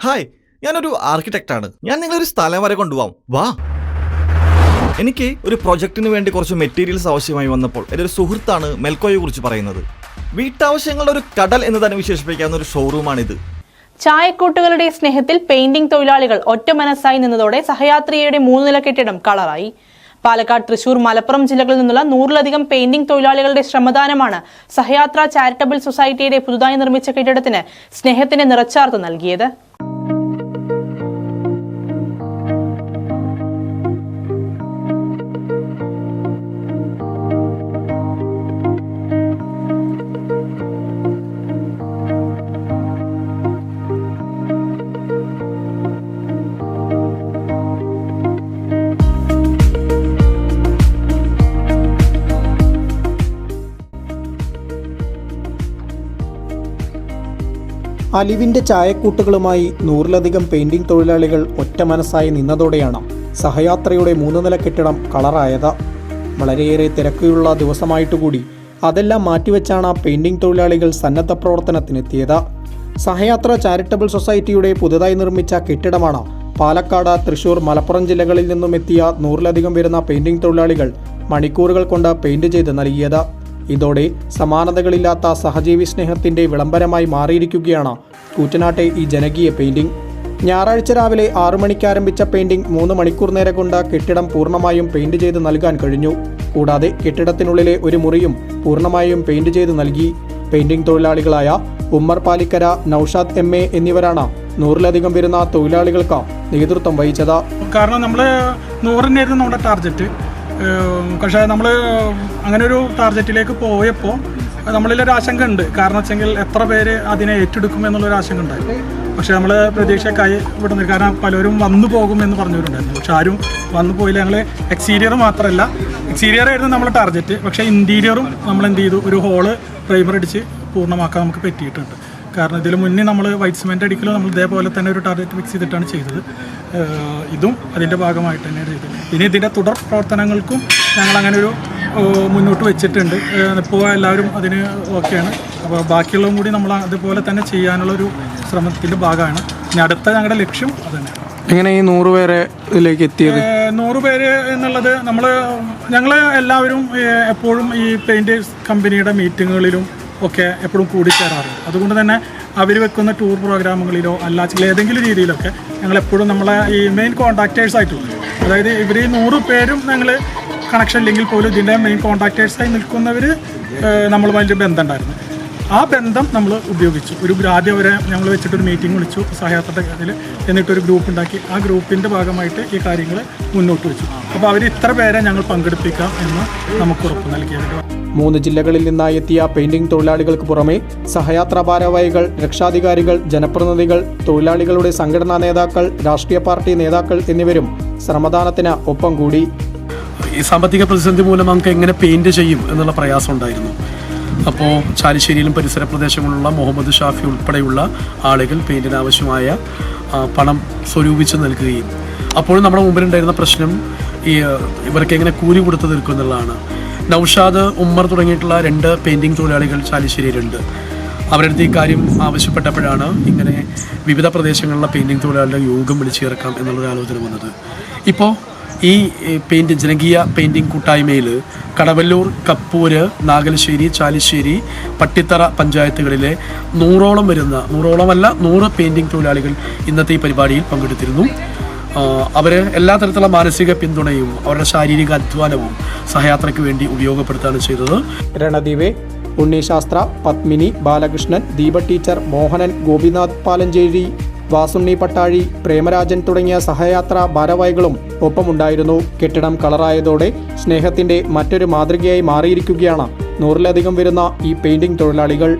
Hi ഞാനൊരു architect ആണ് ഞാൻ നിങ്ങളൊരു സ്ഥലം വരെ കൊണ്ടുപോകാം വാ. എനിക്ക് ഒരു പ്രൊജക്ടിന് വേണ്ടി കുറച്ച് മെറ്റീരിയൽസ് ആവശ്യമായി വന്നപ്പോൾ എന്റെ ഒരു സുഹൃത്താണ് മെൽക്കോയെ കുറിച്ച് പറയുന്നത്. വീട്ടാവശ്യങ്ങളുടെ ഒരു കടൽ എന്ന് തന്നെ വിശേഷിപ്പിക്കാവുന്ന ഒരു ഷോറൂമാണിത്. ചായക്കൂട്ടുകളുടെ സ്നേഹത്തിൽ പെയിന്റിംഗ് തൊഴിലാളികൾ ഒറ്റ മനസ്സായി നിന്നതോടെ സഹയാത്രികയുടെ മൂന്ന് നില കെട്ടിടം കളറായി. പാലക്കാട് തൃശൂർ മലപ്പുറം ജില്ലകളിൽ നിന്നുള്ള നൂറിലധികം പെയിന്റിംഗ് തൊഴിലാളികളുടെ ശ്രമദാനമാണ് സഹയാത്ര ചാരിറ്റബിൾ സൊസൈറ്റിയുടെ പുതുതായി നിർമ്മിച്ച കെട്ടിടത്തിന് സ്നേഹത്തിന്റെ നിറച്ചാർത്ത് നൽകിയത്. അലിവിന്റെ ചായക്കൂട്ടുകളുമായി നൂറിലധികം പെയിന്റിംഗ് തൊഴിലാളികൾ ഒറ്റ മനസ്സായി നിന്നതോടെയാണ് സഹയാത്രയുടെ മൂന്ന് നില കെട്ടിടം കളറായത്. വളരെയേറെ തിരക്കുള്ള ദിവസമായിട്ടുകൂടി അതെല്ലാം മാറ്റിവെച്ചാണ് പെയിന്റിംഗ് തൊഴിലാളികൾ സന്നദ്ധ പ്രവർത്തനത്തിനെത്തിയത്. സഹയാത്ര ചാരിറ്റബിൾ സൊസൈറ്റിയുടെ പുതുതായി നിർമ്മിച്ച കെട്ടിടമാണ് പാലക്കാട് തൃശൂർ മലപ്പുറം ജില്ലകളിൽ നിന്നും എത്തിയ നൂറിലധികം വരുന്ന പെയിന്റിംഗ് തൊഴിലാളികൾ മണിക്കൂറുകൾ കൊണ്ട് പെയിന്റ് ചെയ്ത് നൽകിയത്. ഇതോടെ സമാനതകളില്ലാത്ത സഹജീവി സ്നേഹത്തിന്റെ വിളംബരമായി മാറിയിരിക്കുകയാണ് കൂറ്റനാട്ടെ ഈ ജനകീയ പെയിന്റിംഗ്. ഞായറാഴ്ച രാവിലെ ആറു മണിക്ക് ആരംഭിച്ച പെയിന്റിംഗ് മൂന്ന് മണിക്കൂർ നേരം കൊണ്ട് കെട്ടിടം പൂർണമായും പെയിന്റ് ചെയ്ത് നൽകാൻ കഴിഞ്ഞു. കൂടാതെ കെട്ടിടത്തിനുള്ളിലെ ഒരു മുറിയും പൂർണമായും പെയിന്റ് ചെയ്ത് നൽകി. പെയിന്റിംഗ് തൊഴിലാളികളായ ഉമ്മർ പാലിക്കര നൌഷാദ് എം എ എന്നിവരാണ് നൂറിലധികം വരുന്ന തൊഴിലാളികൾക്ക് നേതൃത്വം വഹിച്ചത്. കാരണം നമ്മൾ നൂറിനായിരുന്നു നമ്മുടെ ടാർഗറ്റ് പക്ഷേ നമ്മൾ അങ്ങനെ ഒരു ടാർഗറ്റിലേക്ക് പോയപ്പോൾ നമ്മളിലൊരു ആശങ്ക ഉണ്ട് കാരണം വെച്ചെങ്കിൽ എത്ര പേര് അതിനെ ഏറ്റെടുക്കും എന്നുള്ളൊരു ആശങ്ക ഉണ്ടായി പക്ഷേ നമ്മൾ പ്രതീക്ഷക്കായി ഇവിടെ നിന്ന് കാരണം പലരും വന്നു പോകും എന്ന് പറഞ്ഞവരുണ്ടായിരുന്നു. പക്ഷെ ആരും വന്നു പോയില്ല. ഞങ്ങൾ എക്സ്റ്റീരിയർ മാത്രമല്ല എക്സ്റ്റീരിയർ ആയിരുന്നു നമ്മൾ ടാർഗറ്റ് പക്ഷേ ഇന്റീരിയറും നമ്മൾ എന്ത് ചെയ്തു? ഒരു ഹോൾ പ്രൈമർ അടിച്ച് പൂർണമാക്കാൻ നമുക്ക് പറ്റിയിട്ടുണ്ട്. കാരണം ഇതിൽ മുന്നേ നമ്മൾ വൈറ്റ് സിമെന്റ് അടിക്കലും നമ്മൾ ഇതേപോലെ തന്നെ ഒരു ടാർഗറ്റ് ഫിക്സ് ചെയ്തിട്ടാണ് ചെയ്തത്. ഇതും അതിന്റെ ഭാഗമായിട്ട് തന്നെയാണ് ചെയ്തത്. ഇനി ഇതിന്റെ തുടർ പ്രവർത്തനങ്ങൾക്കും ഞങ്ങൾ അങ്ങനെ ഒരു മുന്നോട്ട് വെച്ചിട്ടുണ്ട്. ഇപ്പോൾ എല്ലാവരും അതിന് ഓക്കെയാണ് അപ്പോൾ ബാക്കിയുള്ളതും കൂടി നമ്മൾ അതുപോലെ തന്നെ ചെയ്യാനുള്ളൊരു ശ്രമത്തിന്റെ ഭാഗമാണ്. ഇനി അടുത്ത ഞങ്ങളുടെ ലക്ഷ്യം അത് തന്നെയാണ് എങ്ങനെ ഈ നൂറ് പേരെ ഇതിലേക്ക് എത്തിയത്? നൂറ് പേര് എന്നുള്ളത് നമ്മൾ ഞങ്ങൾ എല്ലാവരും എപ്പോഴും ഈ പെയിന്റേഴ്സ് കമ്പനിയുടെ മീറ്റിങ്ങുകളിലും ഒക്കെ എപ്പോഴും കൂടിച്ചേരാറുണ്ട്. അതുകൊണ്ട് തന്നെ അവർ വെക്കുന്ന ടൂർ പ്രോഗ്രാമുകളിലോ അല്ലാച്ച ഏതെങ്കിലും രീതിയിലൊക്കെ ഞങ്ങൾ എപ്പോഴും നമ്മളെ ഈ മെയിൻ കോൺടാക്റ്റേഴ്സ് ആയിട്ടുള്ളത് അതായത് ഇവർ ഈ നൂറ് പേരും ഞങ്ങൾ കണക്ഷൻ ഇല്ലെങ്കിൽ പോലും ഇതിന്റെ മെയിൻ കോൺടാക്റ്റേഴ്സായി നിൽക്കുന്നവർ നമ്മളുമായിട്ട് ബന്ധമുണ്ടായിരുന്നു. ആ ബന്ധം നമ്മൾ ഉപയോഗിച്ചു. ഒരു ആദ്യം അവരെ ഞങ്ങൾ വെച്ചിട്ടൊരു മീറ്റിംഗ് വിളിച്ചു സഹായത്തിന്റെ കാര്യത്തിൽ എന്നിട്ടൊരു ഗ്രൂപ്പ് ഉണ്ടാക്കി. ആ ഗ്രൂപ്പിന്റെ ഭാഗമായിട്ട് ഈ കാര്യങ്ങൾ മുന്നോട്ട് വെച്ചു. അപ്പോൾ അവർ ഇത്ര പേരെ ഞങ്ങൾ പങ്കെടുപ്പിക്കാം എന്ന് നമുക്ക് ഉറപ്പ് നൽകിയത് മൂന്ന് ജില്ലകളിൽ നിന്നായി എത്തിയ പെയിന്റിംഗ് തൊഴിലാളികൾക്ക് പുറമെ സഹയാത്രാ ഭാരവാഹികൾ രക്ഷാധികാരികൾ ജനപ്രതിനിധികൾ തൊഴിലാളികളുടെ സംഘടനാ നേതാക്കൾ രാഷ്ട്രീയ പാർട്ടി നേതാക്കൾ എന്നിവരും ശ്രമദാനത്തിന് ഒപ്പം കൂടി. ഈ സാമ്പത്തിക പ്രതിസന്ധി മൂലം നമുക്ക് എങ്ങനെ പെയിന്റ് ചെയ്യും എന്നുള്ള പ്രയാസം ഉണ്ടായിരുന്നു. അപ്പോൾ ചാലിശ്ശേരിയിലും പരിസര പ്രദേശങ്ങളിലുള്ള മുഹമ്മദ് ഷാഫി ഉൾപ്പെടെയുള്ള ആളുകൾ പെയിന്റിന് ആവശ്യമായ പണം സ്വരൂപിച്ച് നൽകുകയും. അപ്പോഴും നമ്മുടെ മുമ്പിലുണ്ടായിരുന്ന പ്രശ്നം ഈ ഇവർക്ക് എങ്ങനെ കൂലി കൊടുത്തു തീർക്കും എന്നുള്ളതാണ്. നൌഷാദ് ഉമ്മർ തുടങ്ങിയിട്ടുള്ള രണ്ട് പെയിന്റിംഗ് തൊഴിലാളികൾ ചാലിശ്ശേരിയിലുണ്ട്. അവരുടെ അടുത്ത് ഈ കാര്യം ആവശ്യപ്പെട്ടപ്പോഴാണ് ഇങ്ങനെ വിവിധ പ്രദേശങ്ങളിലെ പെയിന്റിംഗ് തൊഴിലാളികളുടെ യോഗം വിളിച്ചു ചേർക്കാം എന്നുള്ളൊരു ആലോചന വന്നത്. ഇപ്പോൾ ഈ പെയിന്റ് ജനകീയ പെയിന്റിംഗ് കൂട്ടായ്മയിൽ കടവല്ലൂർ കപ്പൂര് നാഗലശ്ശേരി ചാലിശ്ശേരി പട്ടിത്തറ പഞ്ചായത്തുകളിലെ നൂറോളം വരുന്ന നൂറോളമല്ല നൂറ് പെയിന്റിംഗ് തൊഴിലാളികൾ ഇന്നത്തെ ഈ പരിപാടിയിൽ പങ്കെടുത്തിരുന്നു. അവർ എല്ലാ തരത്തിലുള്ള മാനസിക പിന്തുണയും അവരുടെ ശാരീരിക അധ്വാനവും സഹയാത്രയ്ക്ക് വേണ്ടി ഉപയോഗപ്പെടുത്തുകയാണ് ചെയ്തത്. രണദീപെ ഉണ്ണിശാസ്ത്ര പത്മിനി ബാലകൃഷ്ണൻ ദീപ ടീച്ചർ മോഹനൻ ഗോപിനാഥ് പാലഞ്ചേരി വാസുണ്ണി പട്ടാഴി പ്രേമരാജൻ തുടങ്ങിയ സഹയാത്രാ ഭാരവാഹികളും ഒപ്പമുണ്ടായിരുന്നു. കെട്ടിടം കളറായതോടെ സ്നേഹത്തിന്റെ മറ്റൊരു മാതൃകയായി മാറിയിരിക്കുകയാണ് നൂറിലധികം വരുന്ന ഈ പെയിന്റിംഗ് തൊഴിലാളികൾ.